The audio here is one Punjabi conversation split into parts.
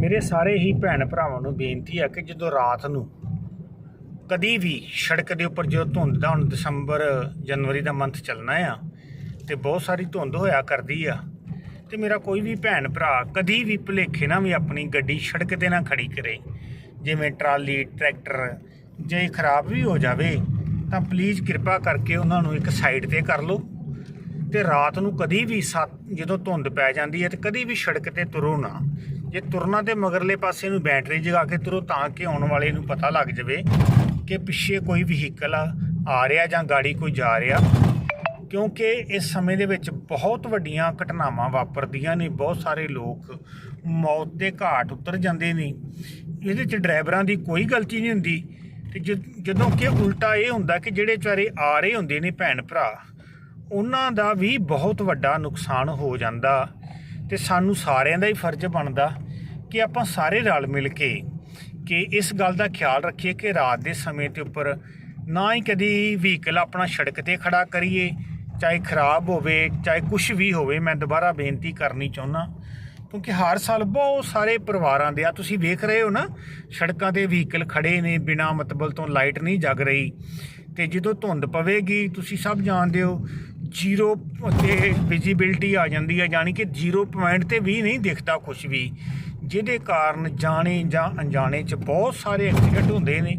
ਮੇਰੇ ਸਾਰੇ ਹੀ ਭੈਣ ਭਰਾਵਾਂ ਨੂੰ ਬੇਨਤੀ ਹੈ ਕਿ ਜਦੋਂ ਰਾਤ ਨੂੰ ਕਦੀ ਵੀ ਸੜਕ ਦੇ ਉੱਪਰ ਜਦੋਂ ਧੁੰਦ ਦਾ, ਹੁਣ ਦਸੰਬਰ, ਜਨਵਰੀ ਦਾ ਮੰਥ ਚੱਲਣਾ ਆ, ਤੇ ਬਹੁਤ ਸਾਰੀ ਧੁੰਦ ਹੋਇਆ ਕਰਦੀ ਆ, ਤੇ ਮੇਰਾ ਕੋਈ ਵੀ ਭੈਣ ਭਰਾ ਕਦੀ ਵੀ ਭੁਲੇਖੇ ਨਾ ਵੀ ਆਪਣੀ ਗੱਡੀ ਸੜਕ ਤੇ ਨਾ ਖੜੀ ਕਰੇ, ਜਿਵੇਂ ਟਰਾਲੀ, ਟਰੈਕਟਰ, ਜੇ ਖਰਾਬ ਵੀ ਹੋ ਜਾਵੇ, ਤਾਂ ਪਲੀਜ਼ ਕਿਰਪਾ ਕਰਕੇ ਉਹਨਾਂ ਨੂੰ ਇੱਕ ਸਾਈਡ ਤੇ ਕਰ ਲਓ, ਤੇ ਰਾਤ ਨੂੰ ਕਦੀ ਵੀ ਸੱਤ ਜਦੋਂ ਧੁੰਦ ਪੈ ਜਾਂਦੀ ਹੈ ਤੇ ਕਦੀ ਵੀ ਸੜਕ ਤੇ ਤੁਰੋ ਨਾ। ਜੇ ਤੁਰਨਾ ਤੇ ਮਗਰਲੇ ਪਾਸੇ ਨੂੰ ਬੈਟਰੀ ਜਗਾ ਕੇ ਤੁਰੋ ਤਾਂ ਕਿ ਆਉਣ ਵਾਲੇ ਨੂੰ ਪਤਾ ਲੱਗ ਜਾਵੇ ਕਿ ਪਿੱਛੇ ਕੋਈ ਵਹੀਕਲ ਆ ਰਿਹਾ ਜਾਂ ਗਾੜੀ ਕੋਈ ਜਾ ਰਿਹਾ। ਕਿਉਂਕਿ ਇਸ ਸਮੇਂ ਦੇ ਵਿੱਚ ਬਹੁਤ ਵੱਡੀਆਂ ਘਟਨਾਵਾਂ ਵਾਪਰਦੀਆਂ ਨੇ, ਬਹੁਤ ਸਾਰੇ ਲੋਕ ਮੌਤ ਦੇ ਘਾਟ ਉਤਰ ਜਾਂਦੇ ਨੇ। ਇਹਦੇ 'ਚ ਡਰਾਈਵਰਾਂ ਦੀ ਕੋਈ ਗਲਤੀ ਨਹੀਂ ਹੁੰਦੀ। ਤੇ ਜਦ- ਜਦੋਂ ਕਿ ਉਲਟਾ ਇਹ ਹੁੰਦਾ ਕਿ ਜਿਹੜੇ ਵਿਚਾਰੇ ਆ ਰਹੇ ਹੁੰਦੇ ਨੇ ਭੈਣ ਭਰਾ, ਉਹਨਾਂ ਦਾ ਵੀ ਬਹੁਤ ਵੱਡਾ ਨੁਕਸਾਨ ਹੋ ਜਾਂਦਾ। ਤੇ ਸਾਨੂੰ ਸਾਰਿਆਂ ਦਾ ਹੀ ਫਰਜ਼ ਬਣਦਾ ਕਿ ਆਪਾਂ ਸਾਰੇ ਰਲ ਮਿਲ ਕੇ ਕਿ ਇਸ ਗੱਲ ਦਾ ਖਿਆਲ ਰੱਖੀਏ ਕਿ ਰਾਤ ਦੇ ਸਮੇਂ ਤੇ ਉੱਪਰ ਨਾ ਹੀ ਕਦੀ ਵਹੀਕਲ ਆਪਣਾ ਸੜਕ ਤੇ ਖੜਾ ਕਰੀਏ, ਚਾਹੇ ਖਰਾਬ ਹੋਵੇ, ਚਾਹੇ ਕੁਝ ਵੀ ਹੋਵੇ, ਮੈਂ ਦੁਬਾਰਾ ਬੇਨਤੀ ਕਰਨੀ ਚਾਹੁੰਦਾ ਕਿਉਂਕਿ ਹਰ ਸਾਲ ਬਹੁਤ ਸਾਰੇ ਪਰਿਵਾਰਾਂ ਦੇ, ਆ ਤੁਸੀਂ ਵੇਖ ਰਹੇ ਹੋ ਨਾ, ਸੜਕਾਂ ਤੇ ਵਹੀਕਲ ਖੜੇ ਨੇ, ਬਿਨਾ ਮਤਲਬ ਤੋਂ ਲਾਈਟ ਨਹੀਂ ਜਗ ਰਹੀ, ਤੇ ਜਦੋਂ ਧੁੰਦ ਪਵੇਗੀ, ਤੁਸੀਂ ਸਭ ਜਾਣਦੇ ਹੋ ਜ਼ੀਰੋ ਤੇ ਵਿਜ਼ਿਬਿਲਟੀ ਆ ਜਾਂਦੀ ਹੈ ਯਾਨੀ ਕਿ ਜ਼ੀਰੋ ਪੁਆਇੰਟ ਤੇ ਵੀ ਨਹੀਂ ਦਿਖਦਾ ਕੁਝ ਵੀ। ਜਿਹਦੇ ਕਾਰਨ ਜਾਣੇ ਜਾਂ ਅਣਜਾਣੇ ਚ ਬਹੁਤ ਸਾਰੇ ਐਕਸੀਡੈਂਟ ਹੁੰਦੇ ਨੇ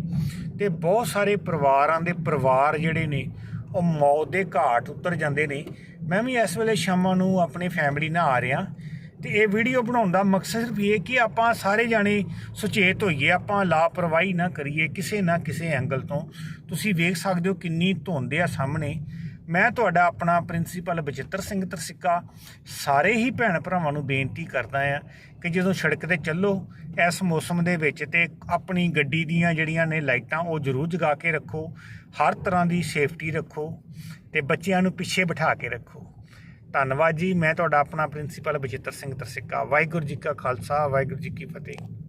ਤੇ ਬਹੁਤ ਸਾਰੇ ਪਰਿਵਾਰਾਂ ਦੇ ਪਰਿਵਾਰ ਜਿਹੜੇ ਨੇ, ਉਹ ਮੌਤ ਦੇ ਘਾਟ ਉਤਰ ਜਾਂਦੇ ਨੇ। ਮੈਂ ਵੀ ਇਸ ਵੇਲੇ ਸ਼ਾਮਾਂ ਨੂੰ ਆਪਣੀ ਫੈਮਿਲੀ ਨਾਲ ਆ ਰਿਹਾ ਤੇ ਇਹ ਵੀਡੀਓ ਬਣਾਉਣ ਦਾ ਮਕਸਦ ਸਿਰਫ ਇਹ ਕਿ ਆਪਾਂ ਸਾਰੇ ਜਾਣੇ ਸੁਚੇਤ ਹੋਈਏ, ਆਪਾਂ ਲਾਪਰਵਾਹੀ ਨਾ ਕਰੀਏ ਕਿਸੇ ਨਾ ਕਿਸੇ ਐਂਗਲ ਤੋਂ। ਤੁਸੀਂ ਵੇਖ ਸਕਦੇ ਹੋ ਕਿੰਨੀ ਧੁੰਦ ਆ ਸਾਹਮਣੇ। ਮੈਂ ਤੁਹਾਡਾ ਆਪਣਾ ਪ੍ਰਿੰਸੀਪਲ ਬਚਿੱਤਰ ਸਿੰਘ ਤਰਸਿੱਕਾ ਸਾਰੇ ਹੀ ਭੈਣ ਭਰਾਵਾਂ ਨੂੰ ਬੇਨਤੀ ਕਰਦਾ ਆ ਕਿ ਜਦੋਂ ਸੜਕ ਤੇ ਚੱਲੋ, ਇਸ ਮੌਸਮ ਦੇ ਵਿੱਚ ਤੇ ਆਪਣੀ ਗੱਡੀ ਦੀਆਂ ਜਿਹੜੀਆਂ ਨੇ ਲਾਈਟਾਂ ਉਹ ਜ਼ਰੂਰ ਜਗਾ ਕੇ ਰੱਖੋ, ਹਰ ਤਰ੍ਹਾਂ ਦੀ ਸੇਫਟੀ ਰੱਖੋ ਤੇ ਬੱਚਿਆਂ ਨੂੰ ਪਿੱਛੇ ਬਿਠਾ ਕੇ ਰੱਖੋ। ਧੰਨਵਾਦ ਜੀ, ਮੈਂ ਤੁਹਾਡਾ ਆਪਣਾ ਪ੍ਰਿੰਸੀਪਲ ਬਚਿੱਤਰ ਸਿੰਘ ਤਰਸਿੱਕਾ। ਵਾਹਿਗੁਰੂ ਜੀ ਕਾ ਖਾਲਸਾ, ਵਾਹਿਗੁਰੂ ਜੀ ਕੀ ਫਤਿਹ।